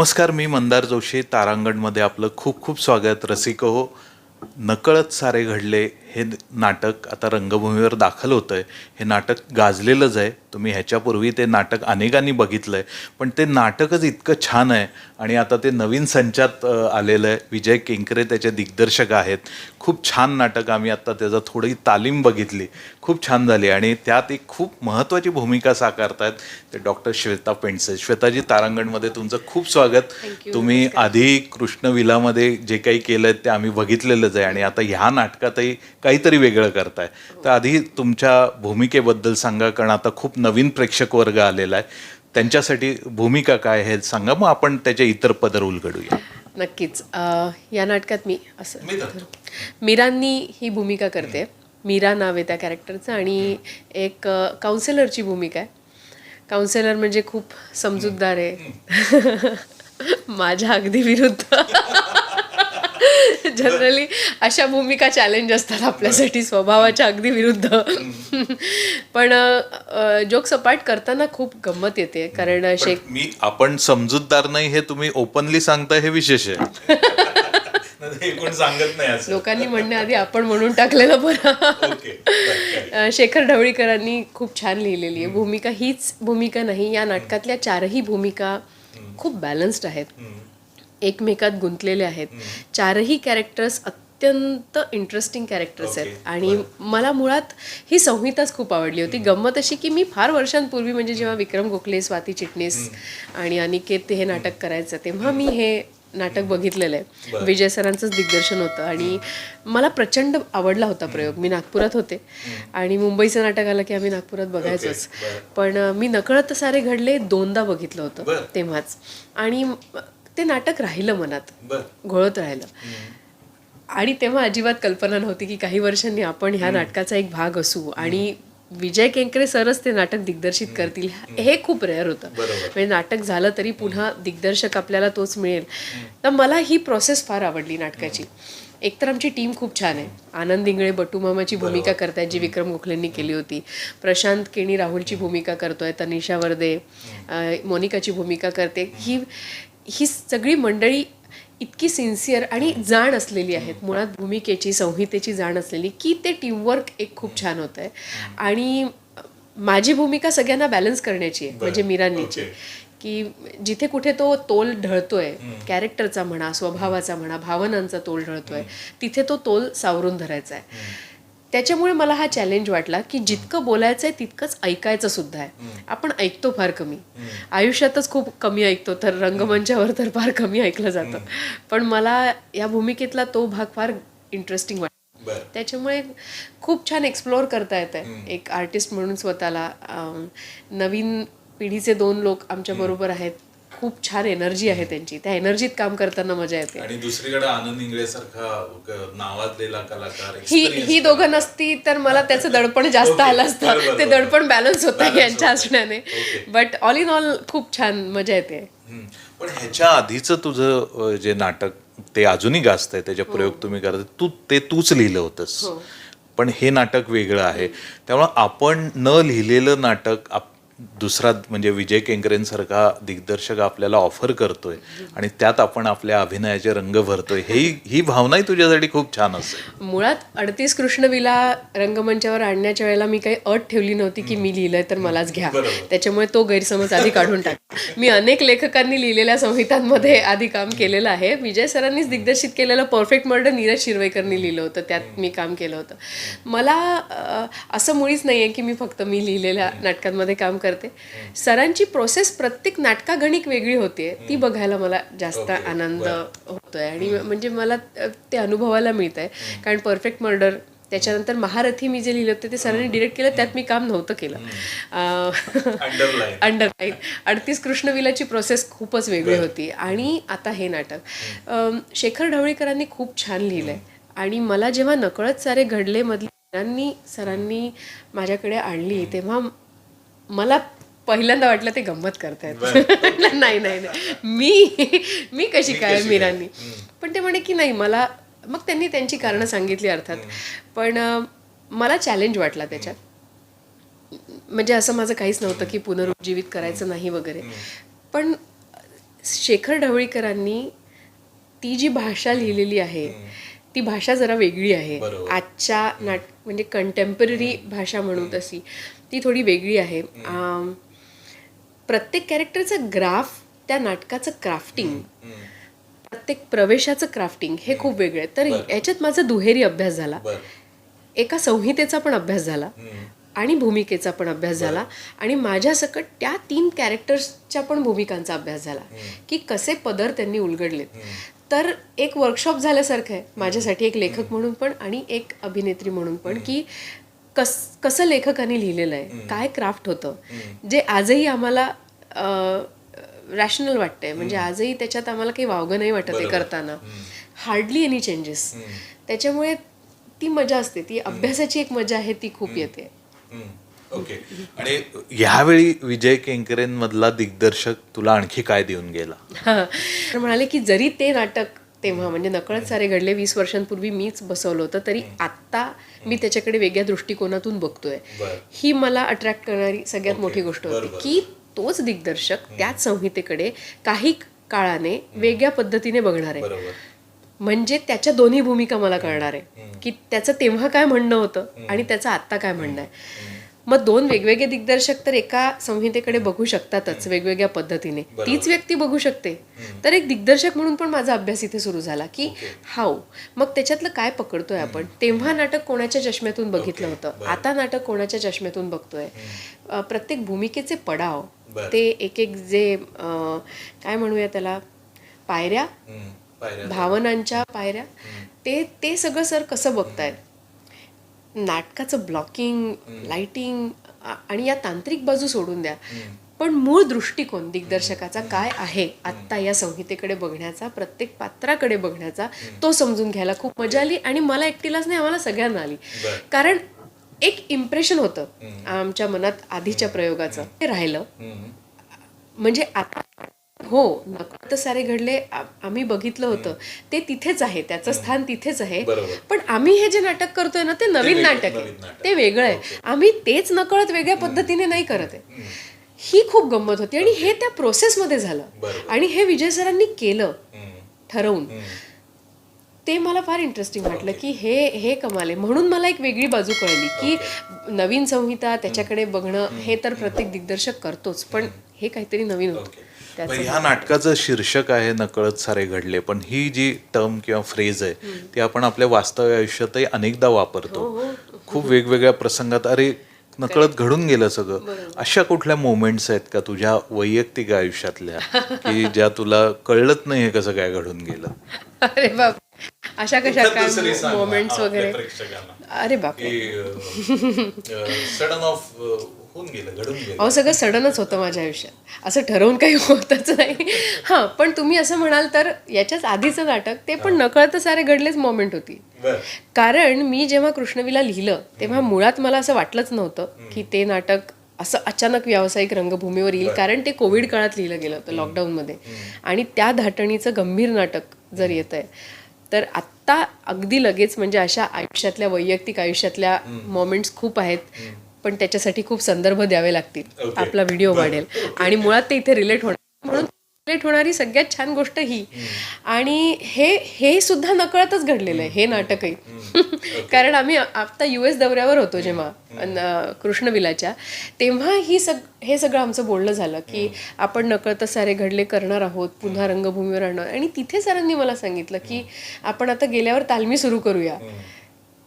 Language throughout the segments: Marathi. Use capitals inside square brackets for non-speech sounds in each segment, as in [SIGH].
नमस्कार मी मंदार जोशी तारांगणमध्ये आपलं खूप खूप स्वागत. रसिक हो नकळत सारे घडले हे नाटक आता रंगभूमीवर दाखल होतं आहे हे नाटक गाजलेलंच आहे. तुम्ही ह्याच्यापूर्वी ते नाटक अनेकांनी बघितलं आहे पण ते नाटकच इतकं छान आहे. आणि आता ते नवीन संचात आलेलं आहे. विजय केंकरे त्याचे दिग्दर्शक आहेत. खूप छान नाटक आम्ही आत्ता त्याचा थोडी तालीम बघितली. खूप छान झाली. आणि त्यात एक खूप महत्त्वाची भूमिका साकारतायत ते डॉक्टर श्वेता पेंडसे. श्वेताजी तारांगणमध्ये तुमचं खूप स्वागत. तुम्ही आधी कृष्णविलामध्ये जे काही केलं ते आम्ही बघितलेलंच आहे. आणि आता ह्या नाटकातही काहीतरी वेगळं करताय. तर आधी तुमच्या भूमिकेबद्दल सांगा कारण आता खूप नवीन प्रेक्षक वर्ग आलेला आहे. त्यांच्यासाठी भूमिका काय हे सांगा मग आपण त्याचे इतर पदर उलगडूया. नक्कीच. या नाटकात मी असं. मीरांनी ही भूमिका करते. मीरा नाव आहे त्या कॅरेक्टरचं आणि एक काउन्सिलरची भूमिका आहे. काउन्सिलर म्हणजे खूप समजूतदार आहे. [LAUGHS] माझ्या अगदी विरुद्ध. [LAUGHS] जनरली अशा भूमिका चॅलेंज असतात आपल्यासाठी. स्वभावाच्या अगदी विरुद्ध. [LAUGHS] पण जोक सपाट करताना खूप गंमत येते. कारण शेख पण मी आपण समजूतदार नाही हे तुम्ही ओपनली सांगताय हे विशेष आहे. [LAUGHS] कोण सांगत नाही असं. लोकांनी म्हणण्याआधी आपण म्हणून टाकलेलं बरं. शेखर ढवळीकरांनी खूप छान लिहिलेली आहे. भूमिका हीच भूमिका नाही. या नाटकातल्या चारही भूमिका खूप बॅलन्स्ड आहेत. एकमेकात गुंतलेले आहेत. चारही कॅरेक्टर्स अत्यंत इंटरेस्टिंग कॅरेक्टर्स आहेत. आणि मला मुळात ही संहिताच खूप आवडली होती. गंमत अशी की मी फार वर्षांपूर्वी म्हणजे जेव्हा विक्रम गोखले स्वाती चिटणीस आणि अनिकेत हे नाटक करायचं तेव्हा मी हे नाटक बघितलेलं आहे. विजय सरांचंच दिग्दर्शन होतं आणि मला प्रचंड आवडला होता प्रयोग. मी नागपुरात होते आणि मुंबईचं नाटक आलं की आम्ही नागपुरात बघायचोच. पण मी नकळत सारे घडले दोनदा बघितलं होतं. तेव्हाच. आणि ते नाटक राहिलं मनात घोळत राहिलं. आणि तेव्हा अजिबात कल्पना नव्हती की काही वर्षांनी आपण ह्या नाटकाचा एक भाग असू. आणि विजय केंकरे सरच ते नाटक दिग्दर्शित करतील हे खूप रेअर होतं. म्हणजे नाटक झालं तरी पुन्हा दिग्दर्शक आपल्याला तोच मिळेल. तर मला ही प्रोसेस फार आवडली नाटकाची. एकतर आमची टीम खूप छान आहे. आनंद इंगळे बटू मामाची भूमिका करतायत जी विक्रम गोखलेंनी केली होती. प्रशांत केणी राहुलची भूमिका करतोय तनिषा वर्दे मोनिकाची भूमिका करते. ही ही सगळी मंडळी इतकी सिन्सिअर आणि जाण असलेली आहेत. मुळात भूमिकेची संहितेची जाण असलेली की ते टीमवर्क एक खूप छान होतं आहे आणि माझी भूमिका सगळ्यांना बॅलन्स करण्याची आहे म्हणजे मीरांनीची की जिथे कुठे तो तोल ढळतोय कॅरेक्टरचा म्हणा स्वभावाचा म्हणा भावनांचा तोल ढळतोय तिथे तो तोल सावरून धरायचा आहे. त्याच्यामुळे मला हा चॅलेंज वाटला की जितकं बोलायचं आहे तितकंच ऐकायचं सुद्धा आहे. आपण ऐकतो फार कमी. आयुष्यातच खूप कमी ऐकतो तर रंगमंचावर तर फार कमी ऐकलं जातं. पण मला या भूमिकेतला तो भाग फार इंटरेस्टिंग बर. त्याच्यामुळे खूप छान एक्सप्लोअर करता येत आहे. एक आर्टिस्ट म्हणून स्वतःला नवीन पिढीचे दोन लोक आमच्या बरोबर आहेत. खूप छान एनर्जी आहे त्यांची त्या एनर्जीत काम करताना मजा येते आणि दुसरीकडे आनंद इंगळे सारखा नावाजलेला कलाकार ही ही दोघं नसती तर मला त्याचं दडपण जास्त. आलं असतं ते. दडपण बॅलन्स होतं यांच्या. असण्याने. बट ऑल इन ऑल खूप छान मजा येते. पण ह्याच्या आधीचं तुझं जे नाटक ते अजूनही गाजतंय त्याचे प्रयोग तुम्ही करत तू ते तूच लिहिलं होतंस पण हे नाटक वेगळं आहे त्यामुळं आपण न लिहिलेलं नाटक आप दुसरा म्हणजे विजय केंकरेंसारखा दिग्दर्शक आपल्याला ऑफर करतोय आणि त्यात आपण आपल्या अभिनयाचे रंग भरतोय. ही ही भावनाही तुझ्यासाठी खूप छान असेल. मुळात अडतीस कृष्णविला रंगमंचावर आणण्याच्या वेळेला मी काही अट ठेवली नव्हती की मी लिहिलंय तर मलाच घ्या. त्याच्यामुळे तो गैरसमज आधी काढून टाक. मी अनेक लेखकांनी लिहिलेल्या संहितांमध्ये आधी काम केलेलं आहे. विजय सरांनीच दिग्दर्शित केलेलं परफेक्ट मर्डर नीरज शिरवेकरनी लिहिलं होतं. त्यात मी काम केलं होतं. मला असं मुळीच नाही आहे की मी फक्त मी लिहिलेल्या नाटकांमध्ये काम करते. सरांची प्रोसेस प्रत्येक नाटकागणिक वेगळी होते ती बघायला मला जास्त आनंद होतोय. आणि म्हणजे मला ते अनुभवायला मिळत आहे कारण परफेक्ट मर्डर त्याच्यानंतर महारथी मी जे लिहिलं होतं ते सरांनी डिरेक्ट केलं त्यात मी काम नव्हतं केलं. अंडरलाईन अडतीस कृष्णविलाची प्रोसेस खूपच वेगळी होती. आणि आता हे नाटक. शेखर ढवळीकरांनी खूप छान लिहिलंय. आणि मला जेव्हा नकळत सारे घडले मधली सरांनी सरांनी माझ्याकडे आणली तेव्हा मला पहिल्यांदा वाटलं ते गंमत करतायत. [LAUGHS] नाही नाही नाही. मी मी कशी काय मीरांनी? पण ते म्हणे की नाही मला मग त्यांनी त्यांची कारणं सांगितली अर्थात. पण मला चॅलेंज वाटला त्याच्यात. म्हणजे असं माझं काहीच नव्हतं की पुनरुज्जीवित करायचं नाही वगैरे. पण शेखर ढवळीकरांनी ती जी भाषा लिहिलेली आहे ती भाषा जरा वेगळी आहे. आजच्या नाट म्हणजे कंटेम्पररी भाषा म्हणू तशी. ती थोडी वेगळी आहे. प्रत्येक कॅरेक्टरचं ग्राफ त्या नाटकाचं क्राफ्टिंग प्रत्येक प्रवेशाचं क्राफ्टिंग हे खूप वेगळं. आहे तर याच्यात माझा दुहेरी अभ्यास झाला. एका संहितेचा पण अभ्यास झाला. आणि भूमिकेचा पण अभ्यास झाला. आणि माझ्या सकट त्या तीन कॅरेक्टर्सच्या पण भूमिकांचा अभ्यास झाला. की कसे पदर त्यांनी उलगडलेत. तर एक वर्कशॉप झाल्यासारखं आहे. माझ्यासाठी एक लेखक म्हणून पण आणि एक अभिनेत्री म्हणून पण की कस कसं लेखकाने लिहिलेलं आहे? काय क्राफ्ट होतं? जे आजही आम्हाला रॅशनल वाटतंय. म्हणजे आजही त्याच्यात आम्हाला काही वावगं नाही वाटत आहे करताना. हार्डली एनी चेंजेस त्याच्यामुळे ती मजा असते. ती अभ्यासाची एक मजा आहे ती खूप येते. ओके. [LAUGHS] आणि ह्यावेळी विजय केंकरेंमधला दिग्दर्शक तुला आणखी काय देऊन गेला? [LAUGHS] म्हणाले की जरी ते नाटक तेव्हा. म्हणजे नकळत सारे घडले वीस वर्षांपूर्वी मीच बसवलं होतं तरी आत्ता मी त्याच्याकडे वेगळ्या दृष्टिकोनातून बघतोय. ही मला अट्रॅक्ट करणारी सगळ्यात मोठी गोष्ट होती की तोच दिग्दर्शक त्याच संहितेकडे काही काळाने वेगळ्या पद्धतीने बघणार आहे. म्हणजे त्याच्या दोन्ही भूमिका मला कळणार आहे. की त्याचं तेव्हा काय म्हणणं होतं आणि त्याचं आत्ता काय म्हणणं आहे. मग दोन वेगवेगळे दिग्दर्शक तर एका संहितेकडे बघू शकतातच वेगवेगळ्या पद्धतीने. तीच व्यक्ती बघू शकते. तर एक दिग्दर्शक म्हणून पण माझा अभ्यास इथे सुरू झाला की हाऊ मग त्याच्यातलं काय पकडतोय आपण? तेव्हा नाटक कोणाच्या चष्म्यातून बघितलं होतं? आता नाटक कोणाच्या चष्म्यातून बघतोय? प्रत्येक भूमिकेचे पडाव. ते एक एक जे काय म्हणूया त्याला? पायऱ्या? भावनांच्या पायऱ्या? ते ते सगळं सर कसं बघतायत? नाटकाचं ब्लॉकिंग लाइटिंग आणि या तांत्रिक बाजू सोडून द्या. पण मूळ दृष्टिकोन दिग्दर्शकाचा काय आहे आत्ता या संहितेकडे बघण्याचा प्रत्येक पात्राकडे बघण्याचा तो समजून घ्यायला खूप मजा आली आणि मला एकटीलाच नाही आम्हाला सगळ्यांना आली. कारण एक इम्प्रेशन होतं आमच्या मनात आधीच्या प्रयोगाचं. ते राहिलं. म्हणजे आता हो नकळत सारे घडले आम्ही बघितलं होतं. ते तिथेच आहे त्याचं स्थान तिथेच आहे. पण आम्ही हे जे नाटक करतोय ना ते नवीन नाटक आहे. ते वेगळं आहे. आम्ही तेच नकळत वेगळ्या पद्धतीने नाही करत आहे. ही खूप गंमत होती आणि हे त्या प्रोसेसमध्ये झालं. आणि हे विजय सरांनी केलं ठरवून. ते मला फार इंटरेस्टिंग वाटलं की हे हे कमाल म्हणून मला एक वेगळी बाजू कळली की नवीन संहिता त्याच्याकडे बघणं हे तर प्रत्येक दिग्दर्शक करतोच पण हे काहीतरी नवीन होतं. ह्या नाटकाचं शीर्षक आहे नकळत सारे घडले. पण ही जी टर्म किंवा फ्रेज आहे ती आपण आपल्या वास्तव आयुष्यातही अनेकदा वापरतो. खूप वेगवेगळ्या प्रसंगात अरे नकळत घडून गेलं सगळं. अशा कुठल्या मोमेंट्स आहेत का तुझ्या वैयक्तिक आयुष्यातल्या की ज्या तुला कळलंच नाही हे कसं काय घडून गेलं? [LAUGHS] अरे बाप. अशा कशा काय मोमेंट्स वगैरे? अरे बाप सडन ऑफ होऊन गेलं घडून गेलं. अहो सगळं सडनच होतं माझ्या आयुष्यात. असं ठरवून काही होतच नाही. हां पण तुम्ही असं म्हणाल तर याच्याच आधीचं नाटक ते पण नकळत सारे घडलेच मोमेंट होती. कारण मी जेव्हा कृष्णवीला लिहिलं तेव्हा मुळात मला असं वाटलंच नव्हतं की ते नाटक असं अचानक व्यावसायिक रंगभूमीवर येईल. कारण ते कोविड काळात लिहिलं गेलं होतं लॉकडाऊनमध्ये आणि त्या धाटणीचं गंभीर नाटक जर येत आहे तर आत्ता अगदी लगेच म्हणजे अशा आयुष्यातल्या वैयक्तिक आयुष्यातल्या मोमेंट्स खूप आहेत. पण त्याच्यासाठी खूप संदर्भ द्यावे लागतील. आपला व्हिडिओ वाढेल. आणि मुळात ते इथे रिलेट होणार. म्हणून रिलेट होणारी सगळ्यात छान गोष्ट ही. आणि हे हे सुद्धा नकळतच घडलेलं आहे. हे नाटकही. [LAUGHS] कारण आम्ही आता यू एस दौऱ्यावर होतो जेव्हा कृष्णविलाच्या तेव्हा ही सग हे सगळं आमचं बोलणं झालं की आपण नकळत सारे घडले करणार आहोत. पुन्हा रंगभूमीवर आणणार. आणि तिथे सरांनी मला सांगितलं की आपण आता गेल्यावर तालमी सुरू करूया.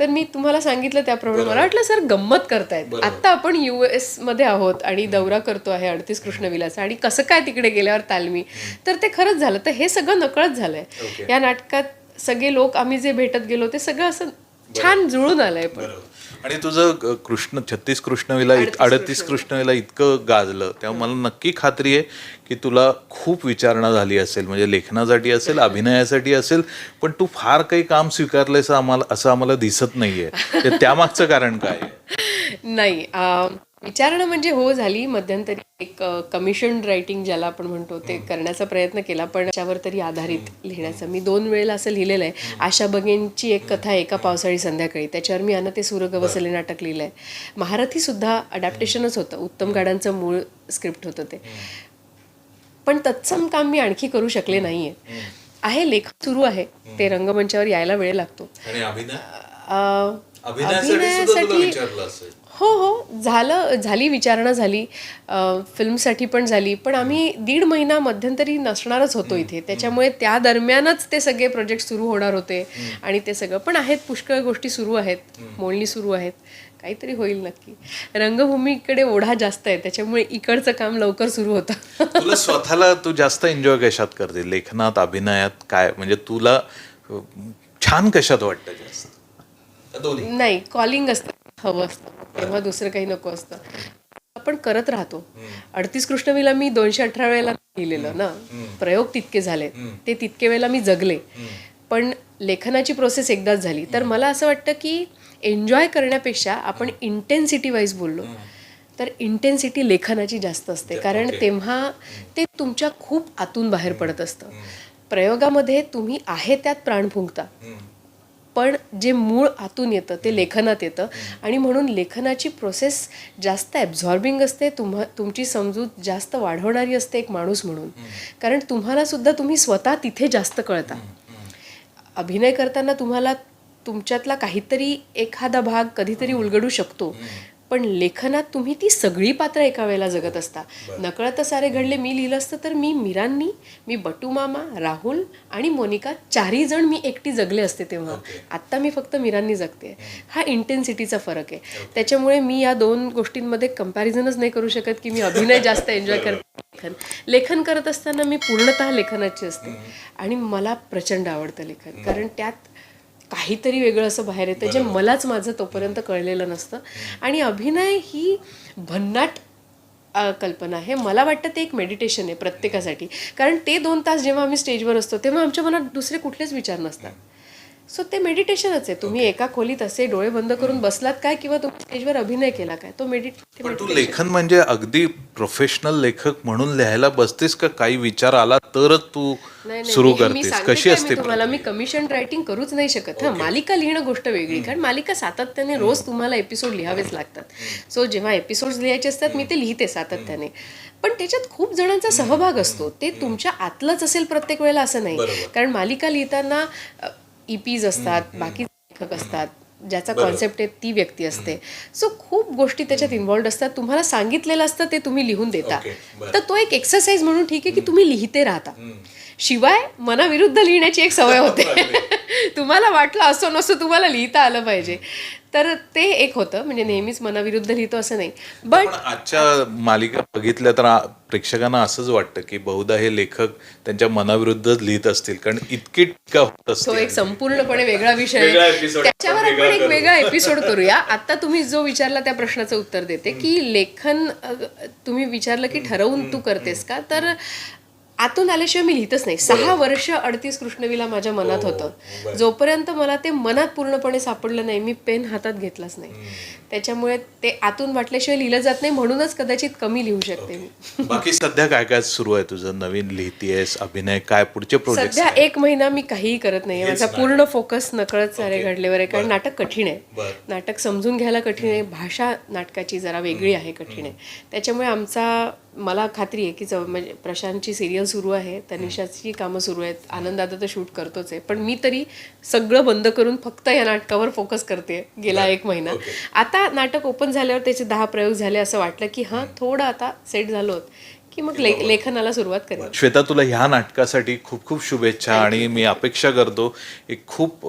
तर मी तुम्हाला सांगितलं त्याप्रमाणे मला वाटलं सर गंमत करतायत. आता आपण यू एसमध्ये आहोत आणि दौरा करतो आहे अडतीस कृष्णविलाचा आणि कसं काय तिकडे गेल्यावर तालमी. तर ते खरंच झालं. तर हे सगळं नकळत झालंय. या नाटकात सगळे लोक आम्ही जे भेटत गेलो ते सगळं असं छान जुळून आलंय पण. आणि तुझं कृष्ण छत्तीस कृष्णविला इत- अडतीस कृष्णविला. इतकं गाजलं. तेव्हा मला नक्की खात्री आहे की तुला खूप विचारणा झाली असेल. म्हणजे लेखनासाठी असेल अभिनयासाठी असेल पण तू फार काही काम स्वीकारलंयस आम्हाला असं आम्हाला दिसत नाहीये. त्यामागचं कारण काय? [LAUGHS] नाही विचारणा म्हणजे हो झाली. मध्यंतरी एक कमिशन रायटिंग ज्याला आपण म्हणतो ते करण्याचा प्रयत्न केला पण त्याच्यावर तरी आधारित लिहिण्याचं. मी दोन वेळेला असं लिहिलेलं आहे आशा बगेंची एक कथा आहे एका पावसाळी संध्याकाळी. त्याच्यावर मी अन ते सूरगवसले नाटक लिहिलं आहे महारथी सुद्धा अडॅप्टेशनच होतं. उत्तम गाड्यांचं मूळ स्क्रिप्ट होतं ते. पण तत्सम काम मी आणखी करू शकले नाहीये. आहे लेखन सुरू आहे. ते रंगमंचावर यायला वेळ लागतो. अभिनयासाठी हो हो झालं झाली विचारणा झाली. फिल्मसाठी पण झाली. पण आम्ही दीड महिना मध्यंतरी नसणारच होतो इथे. त्याच्यामुळे त्या दरम्यानच ते सगळे प्रोजेक्ट सुरू होणार होते. आणि ते सगळं पण आहेत. पुष्कळ गोष्टी सुरू आहेत. मोडणी सुरू आहेत. काहीतरी होईल नक्की. रंगभूमीकडे ओढा जास्त आहे. त्याच्यामुळे इकडचं काम लवकर सुरू होतं. तुला स्वतःला तू जास्त एन्जॉय कशात करते? लेखनात अभिनयात काय? म्हणजे तुला छान कशात वाटतं जास्त? नाही कॉलिंग असतं. हवं असतं. तेव्हा दुसरं काही नको असतं. आपण करत राहतो. अडतीस कृष्णवीला मी दोनशे अठरा वेळेला लिहिलेलं ना. प्रयोग तितके झाले ते तितके वेळेला मी जगले. पण लेखनाची प्रोसेस एकदाच झाली. तर मला असं वाटतं की एन्जॉय करण्यापेक्षा आपण इंटेन्सिटी वाईज बोललो तर इंटेन्सिटी लेखनाची जास्त असते. कारण तेव्हा ते तुमच्या खूप आतून बाहेर पडत असतं. प्रयोगामध्ये तुम्ही आहे त्यात प्राण फुंकता. पण जे मूळ आतून येतं ते लेखनात येतं. आणि म्हणून लेखनाची प्रोसेस जास्त ॲब्झॉर्बिंग असते तुम्हा तुमची समजूत जास्त वाढवणारी असते एक माणूस म्हणून. कारण तुम्हालासुद्धा तुम्ही स्वतः तिथे जास्त कळता. अभिनय करताना तुम्हाला तुमच्यातला काहीतरी एखादा भाग कधीतरी उलगडू शकतो. पण लेखनात तुम्ही ती सगळी पात्र एका वेळेला जगत असता. नकळत सारे घडले मी लिहिलं असतं तर मी मीरांनी मी बटू मामा राहुल आणि मोनिका चारही जण मी एकटी जगले असते तेव्हा. आत्ता मी फक्त मीरांनी जगते. हा इंटेन्सिटीचा फरक आहे. त्याच्यामुळे मी या दोन गोष्टींमध्ये कम्पॅरिझनच नाही करू शकत की मी अभिनय जास्त एन्जॉय करते. लेखन लेखन करत असताना मी पूर्णतः लेखनाची असते. आणि मला प्रचंड आवडतं लेखन. कारण त्यात काहीतरी वेगळं असं बाहेर येतं जे मलाच माझं तोपर्यंत कळलेलं नसतं. आणि अभिनय ही भन्नाट कल्पना आहे. मला वाटतं ते एक मेडिटेशन आहे प्रत्येकासाठी. कारण ते दोन तास जेव्हा आम्ही स्टेजवर असतो तेव्हा आमच्या मनात दुसरे कुठलेच विचार नसतात. सो ते मेडिटेशनच आहे. तुम्ही एका खोलीत असे डोळे बंद करून बसलात काय किंवा तुम्ही स्टेजवर अभिनय केला काय? तो मेडिट पण तू लेखन म्हणजे अगदी प्रोफेशनल लेखक म्हणून लिहायला बसतेस का? काही विचार आला तरच तू सुरू करतेस. कशी असते तुम्हाला? मी कमिशन रायटिंग करूच नाही शकत. हा मालिका लिहिणं गोष्ट वेगळी. कारण मालिका सातत्याने रोज तुम्हाला एपिसोड लिहावेच लागतात. सो जेव्हा एपिसोड लिहायचे असतात मी ते लिहिते सातत्याने. पण त्याच्यात खूप जणांचा सहभाग असतो. ते तुमच्या आतलंच असेल प्रत्येक वेळेला असं नाही. कारण मालिका लिहिताना ईपीज असतात बाकी लेखक असतात ज्याचा कॉन्सेप्ट आहे ती व्यक्ती असते. सो खूप गोष्टी त्याच्यात इन्व्हॉल्ड असतात. तुम्हाला सांगितलेलं असतं ते तुम्ही लिहून देता. तर तो एक एक्सरसाइज म्हणून ठीक आहे की तुम्ही लिहिते राहता. शिवाय मनाविरुद्ध लिहिण्याची एक सवय [LAUGHS] होते. तुम्हाला वाटलं असो नसो तुम्हाला लिहिता आलं पाहिजे. तर ते एक होतं. म्हणजे नेहमीच मनाविरुद्ध लिहितो असं नाही. बट पण आजच्या मालिका बघितल्या तर प्रेक्षकांना असंच वाटतं की बहुधा हे लेखक त्यांच्या मनाविरुद्धच लिहित असतील. कारण इतकी टीका होत तो असते. एक संपूर्णपणे वेगळा विषय त्याच्यावर आपण एक. वेगळा एपिसोड करूया. आता तुम्ही जो विचारला त्या प्रश्नाचं उत्तर देते की लेखन तुम्ही विचारलं की ठरवून तू करतेस का? तर आतून आल्याशिवाय मी लिहितच नाही. सहा वर्ष अडतीस कृष्णवीला माझ्या मनात हो, होतं. जोपर्यंत मला ते मनात पूर्णपणे सापडलं नाही मी पेन हातात घेतलाच नाही. त्याच्यामुळे ते आतून वाटल्याशिवाय लिहिलं जात नाही म्हणूनच कदाचित कमी लिहू शकते मी. [LAUGHS] बाकी सध्या काय काय सुरू आहे तुझं? नवीन लिहितीयस अभिनय काय पुढचे प्रोजेक्ट सध्या एक महिना मी काहीही करत नाहीये माझा पूर्ण फोकस नकळत सारे घडलेवर आहे कारण नाटक कठीण आहे. नाटक समजून घ्यायला कठीण आहे भाषा नाटकाची जरा वेगळी आहे कठीण आहे. त्याच्यामुळे आमचा मला खात्री आहे की म्हणजे प्रशांतची सिरियल सुरू आहे तनिषाची कामं सुरू आहेत. आनंद दादा तर शूट करतोच आहे. पण मी तरी सगळं बंद करून फक्त या नाटकावर फोकस करते गेला एक महिना. आता नाटक ओपन झाल्यावर त्याचे दहा प्रयोग झाले असं वाटलं की हां थोडं आता सेट झालो की मग ले लेखनाला सुरुवात करेन श्वेता तुला ह्या नाटकासाठी खूप खूप शुभेच्छा आणि मी अपेक्षा करतो एक खूप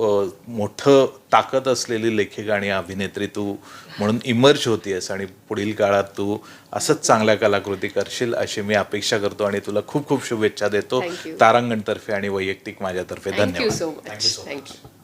मोठं ताकद असलेली लेखिका आणि अभिनेत्री तू म्हणून इमर्ज होतीयस आणि पुढील काळात तू असंच चांगल्या कलाकृती करशील अशी मी अपेक्षा करतो आणि तुला खूप खूप शुभेच्छा देतो. तारांगणतर्फे आणि वैयक्तिक माझ्यातर्फे थँक्यू धन्यवाद. So much thank you